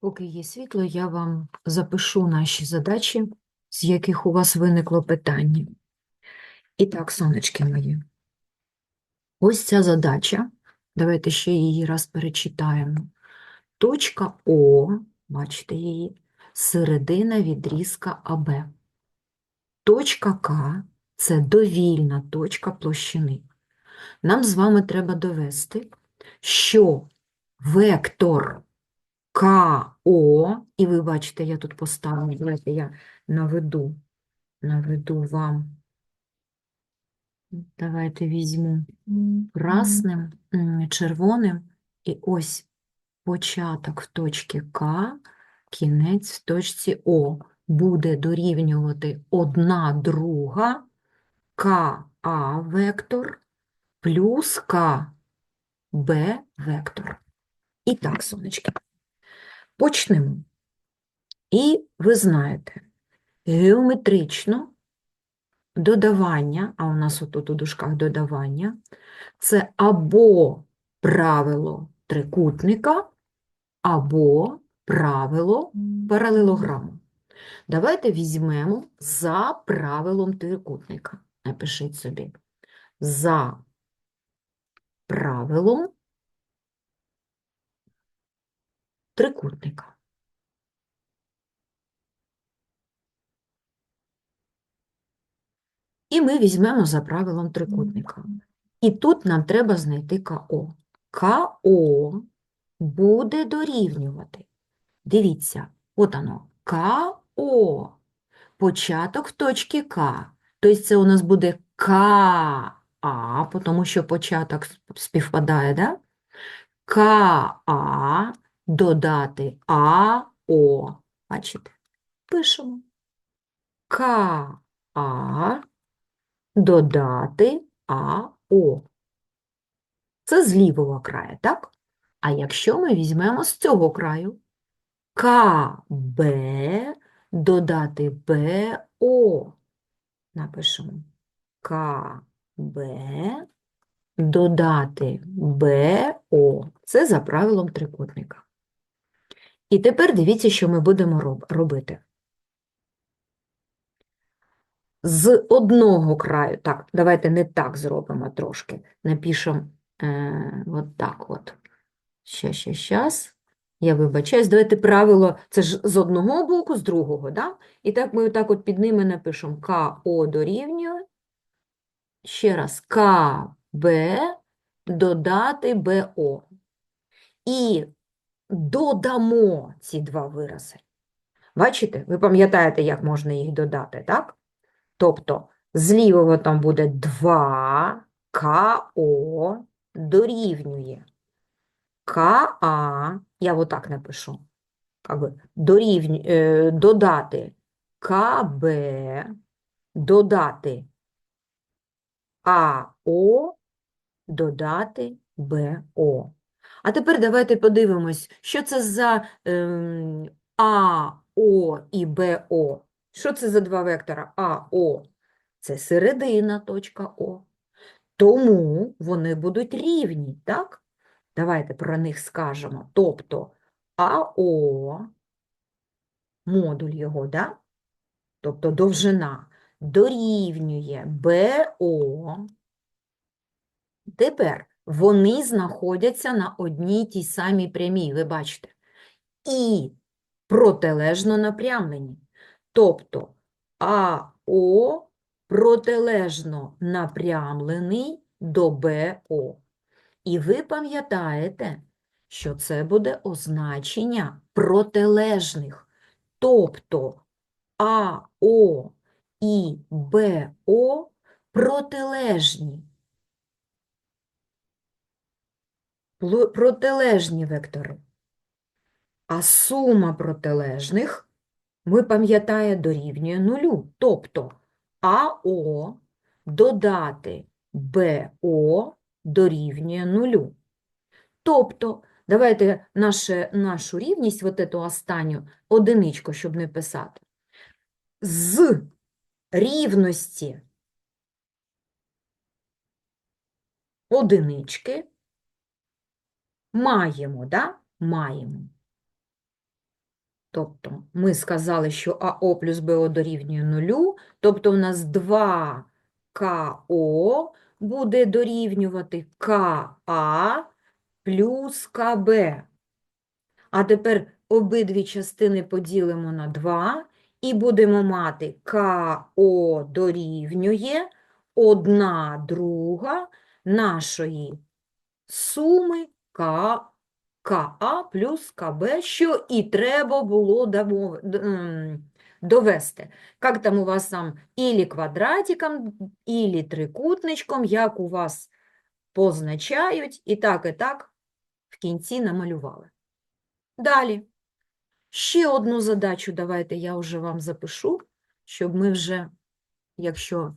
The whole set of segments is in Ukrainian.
Поки є світло, я вам запишу наші задачі, з яких у вас виникло питання. І так, сонечки мої, ось ця задача. Давайте ще її раз перечитаємо. Точка О, бачите її, середина відрізка АБ. Точка К – це довільна точка площини. Нам з вами треба довести, що вектор КО, і ви бачите, я тут поставлю, давайте я наведу, наведу вам. Давайте візьму красним, червоним, і ось початок в точці К, кінець в точці О буде дорівнювати одна друга КА вектор плюс КБ вектор. І так, сонечки. Почнемо. І ви знаєте, геометрично додавання, а у нас отут у дужках додавання, це або правило трикутника, або правило паралелограму. Давайте візьмемо за правилом трикутника. Напишіть собі. За правилом трикутника. І ми візьмемо за правилом трикутника. І тут нам треба знайти КО. КО буде дорівнювати. Дивіться, от оно. КО. Початок в точці К. Тобто це у нас буде КА, тому що початок співпадає, да? КА додати АО. Бачите? Пишемо. КА додати АО. Це з лівого краю, так? А якщо ми візьмемо з цього краю КБ додати БО. Напишемо КБ додати БО. Це за правилом трикутника. І тепер дивіться, що ми будемо роб- робити. З одного краю, так, давайте не так зробимо трошки. Напишемо е, от так от. Щас, щас, щас. Я вибачаюсь, давайте правило, це ж з одного боку, з другого, да? І так ми отак от під ними напишемо КО дорівнює. Ще раз, КБ додати БО. І додамо ці два вирази. Бачите? Ви пам'ятаєте, як можна їх додати, так? Тобто з лівого там буде 2 КО дорівнює КА, я отак напишу, как би, дорівню, е, додати КБ, додати АО, додати БО. А тепер давайте подивимось, що це за ем, АО і БО. Що це за два вектора АО? Це середина точка О. Тому вони будуть рівні, так? Давайте про них скажемо. Тобто АО, модуль його, да? тобто довжина, дорівнює БО. Тепер вони знаходяться на одній тій самій прямій, ви бачите, і протилежно напрямлені. Тобто АО протилежно напрямлений до БО. І ви пам'ятаєте, що це буде означення протилежних. Тобто АО і БО протилежні. Протилежні вектори. А сума протилежних, ви пам'ятає, дорівнює нулю. Тобто АО додати БО дорівнює нулю. Тобто, давайте наше, нашу рівність, вот эту останню одиничку, щоб не писати, з рівності одинички маємо, да? Маємо. Тобто ми сказали, що АО плюс БО дорівнює нулю, тобто у нас 2 КО буде дорівнювати КА плюс КБ. А тепер обидві частини поділимо на 2 і будемо мати КО дорівнює 1 друга нашої суми КА плюс КБ, що і треба було довести. Як там у вас там ілі квадратиком, ілі трикутничком, як у вас позначають, і так, і так в кінці намалювали. Далі. Ще одну задачу давайте я вже вам запишу, щоб ми вже, якщо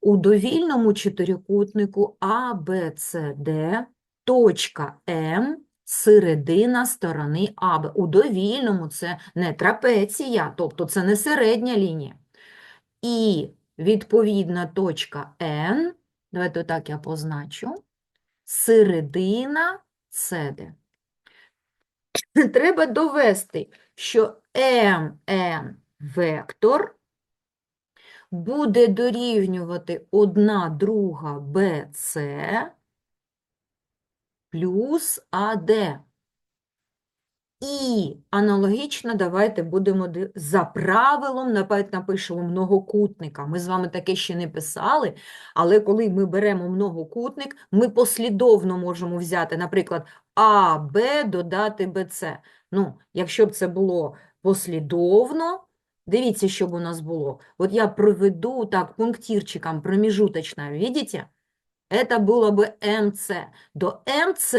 у довільному чотирикутнику А, Б, С, Д, точка М, середина сторони АБ. У довільному це не трапеція, тобто це не середня лінія. І відповідна точка Н, давайте отак я позначу, середина СД. Треба довести, що МН вектор буде дорівнювати 1 друга БЦ плюс АД. І аналогічно давайте будемо за правилом, напевно, напишемо многокутника. Ми з вами таке ще не писали, але коли ми беремо многокутник, ми послідовно можемо взяти, наприклад, А, Б додати БЦ. Ну, якщо б це було послідовно, дивіться, що б у нас було. От я проведу так пунктирчиком промежуточно, видите? Это було би МЦ. До МЦ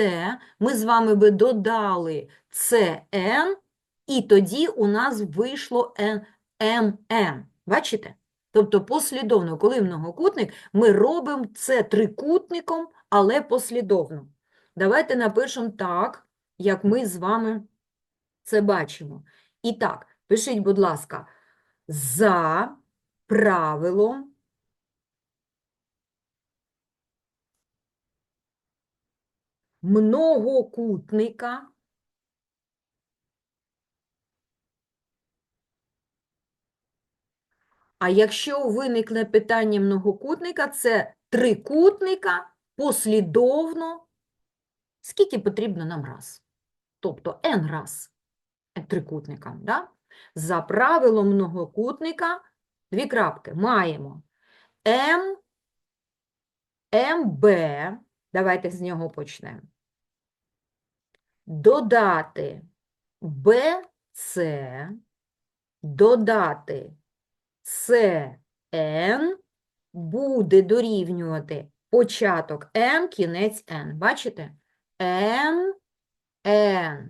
ми з вами би додали CN, і тоді у нас вийшло MN. Бачите? Тобто послідовно, коли многокутник, ми робимо це трикутником, але послідовно. Давайте напишемо так, як ми з вами це бачимо. І так, пишіть, будь ласка, за правилом многокутника А якщо виникне питання многокутника, це трикутника послідовно, скільки потрібно нам раз. Тобто n раз трикутника. Да? За правилом многокутника, дві крапки, маємо m, mb, давайте з нього почнемо. Додати bc, додати CN буде дорівнювати початок M, кінець N. Бачите? M, N.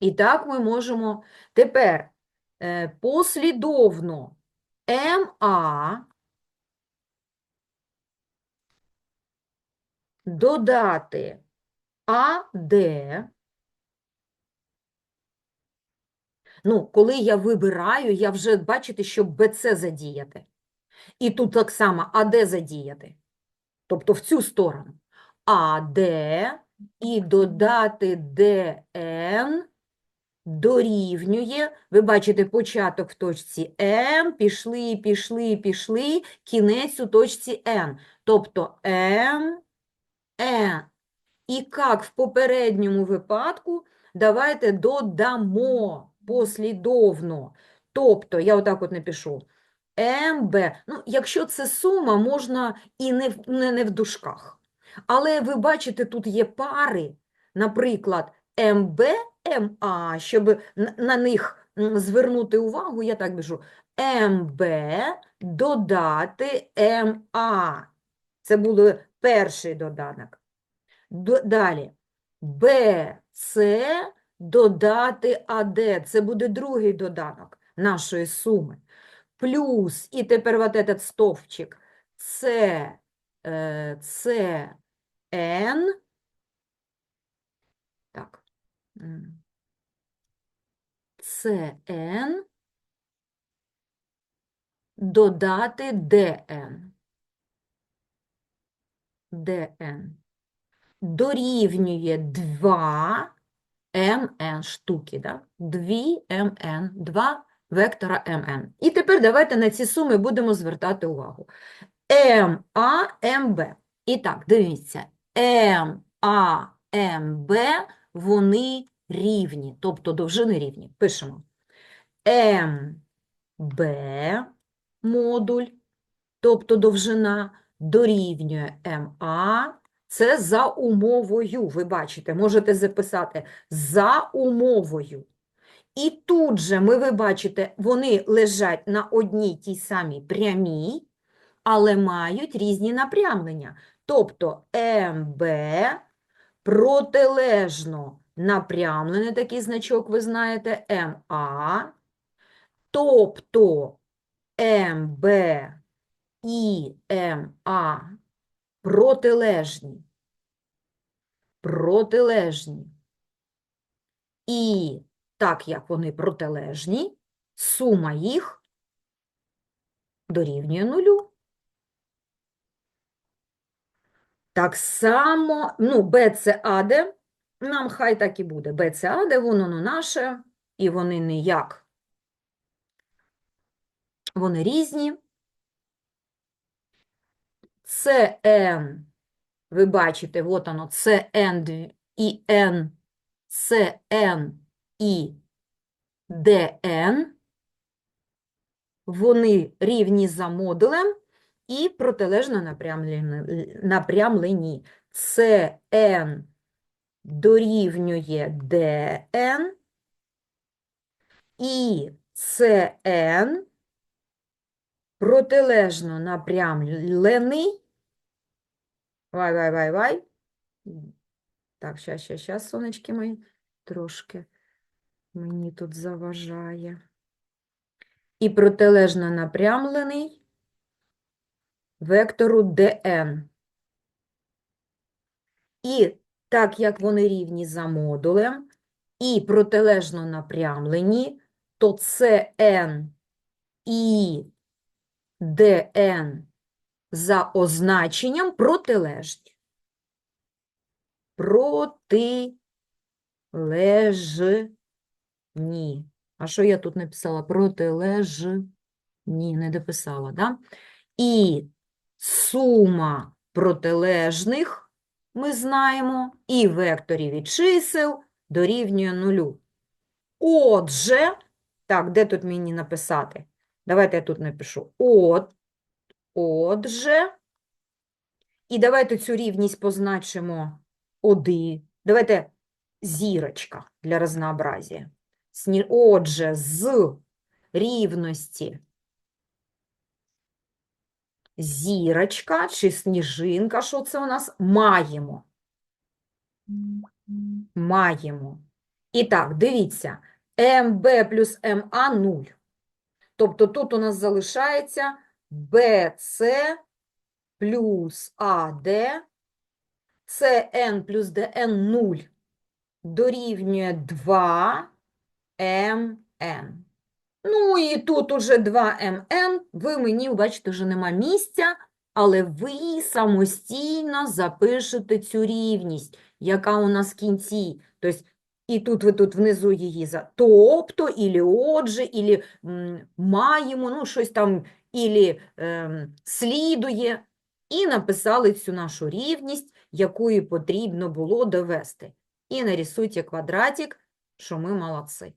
І так ми можемо тепер е, послідовно MA додати AD. Ну, коли я вибираю, я вже бачите, щоб БЦ задіяти. І тут так само АД задіяти. Тобто в цю сторону. АД і додати ДН дорівнює. Ви бачите початок в точці М, пішли, пішли, пішли, кінець у точці Н. Тобто М. І як в попередньому випадку, давайте додамо послідовно. Тобто, я отак от напишу. МБ. Ну, якщо це сума, можна і не в, не, не в дужках. Але ви бачите, тут є пари, наприклад, МБ, МА, щоб на, них звернути увагу, я так біжу. МБ додати МА. Це буде перший доданок. Далі. БЦ додати АД. Це буде другий доданок нашої суми. Плюс, і тепер вот этот стовпчик. С, е, С, Н. Так. СН додати ДН. ДН дорівнює 2 mn штуки, да? 2 mn, 2 вектора mn. І тепер давайте на ці суми будемо звертати увагу. МА, МБ. І так, дивіться, МА, МБ, вони рівні, тобто довжини рівні. Пишемо. МБ модуль, тобто довжина, дорівнює МА. Це за умовою, ви бачите, можете записати за умовою. І тут же ми, ви бачите, вони лежать на одній тій самій прямій, але мають різні напрямлення. Тобто МБ протилежно напрямлений такий значок, ви знаєте, МА. Тобто МБ і МА протилежні. Протилежні. І так як вони протилежні, сума їх дорівнює нулю. Так само, ну, Б це АД, нам хай так і буде. Б це АД, воно не наше, і вони ніяк. Вони різні. Н, ви бачите, от воно, це N і N, це N і ДН. Вони рівні за модулем і протилежно напрямлені. напрямлені. Це дорівнює ДН і CN протилежно напрямлений. Вай, вай, вай, вай. Так, щас, щас, щас, сонечки мої, трошки мені тут заважає. І протилежно напрямлений вектору dn. І так як вони рівні за модулем і протилежно напрямлені, то CN і dn за означенням протилежні. Протилежні. А що я тут написала? Протилежні. Не дописала, да? І сума протилежних, ми знаємо, і векторів і чисел дорівнює нулю. Отже, так, де тут мені написати? Давайте я тут напишу. От, отже, і давайте цю рівність позначимо один. Давайте зірочка для разнообразія. Отже, з рівності зірочка чи сніжинка, що це у нас? Маємо. Маємо. І так, дивіться, МБ плюс МА 0. Тобто тут у нас залишається БЦ плюс АД, СН плюс ДН 0 дорівнює 2 МН. Ну і тут уже 2 МН, ви мені, бачите, вже нема місця, але ви самостійно запишете цю рівність, яка у нас в кінці. Тобто, і тут ви тут внизу її за тобто, ілі отже, ілі маємо, ну щось там, ілі ем, слідує. І написали цю нашу рівність, якої потрібно було довести. І нарисуйте квадратик, що ми молодці.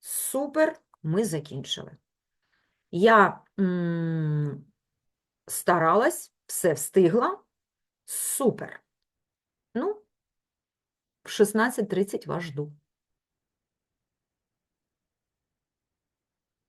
Супер, ми закінчили. Я м, старалась, все встигла. Супер. Ну, в 16.30 вас жду.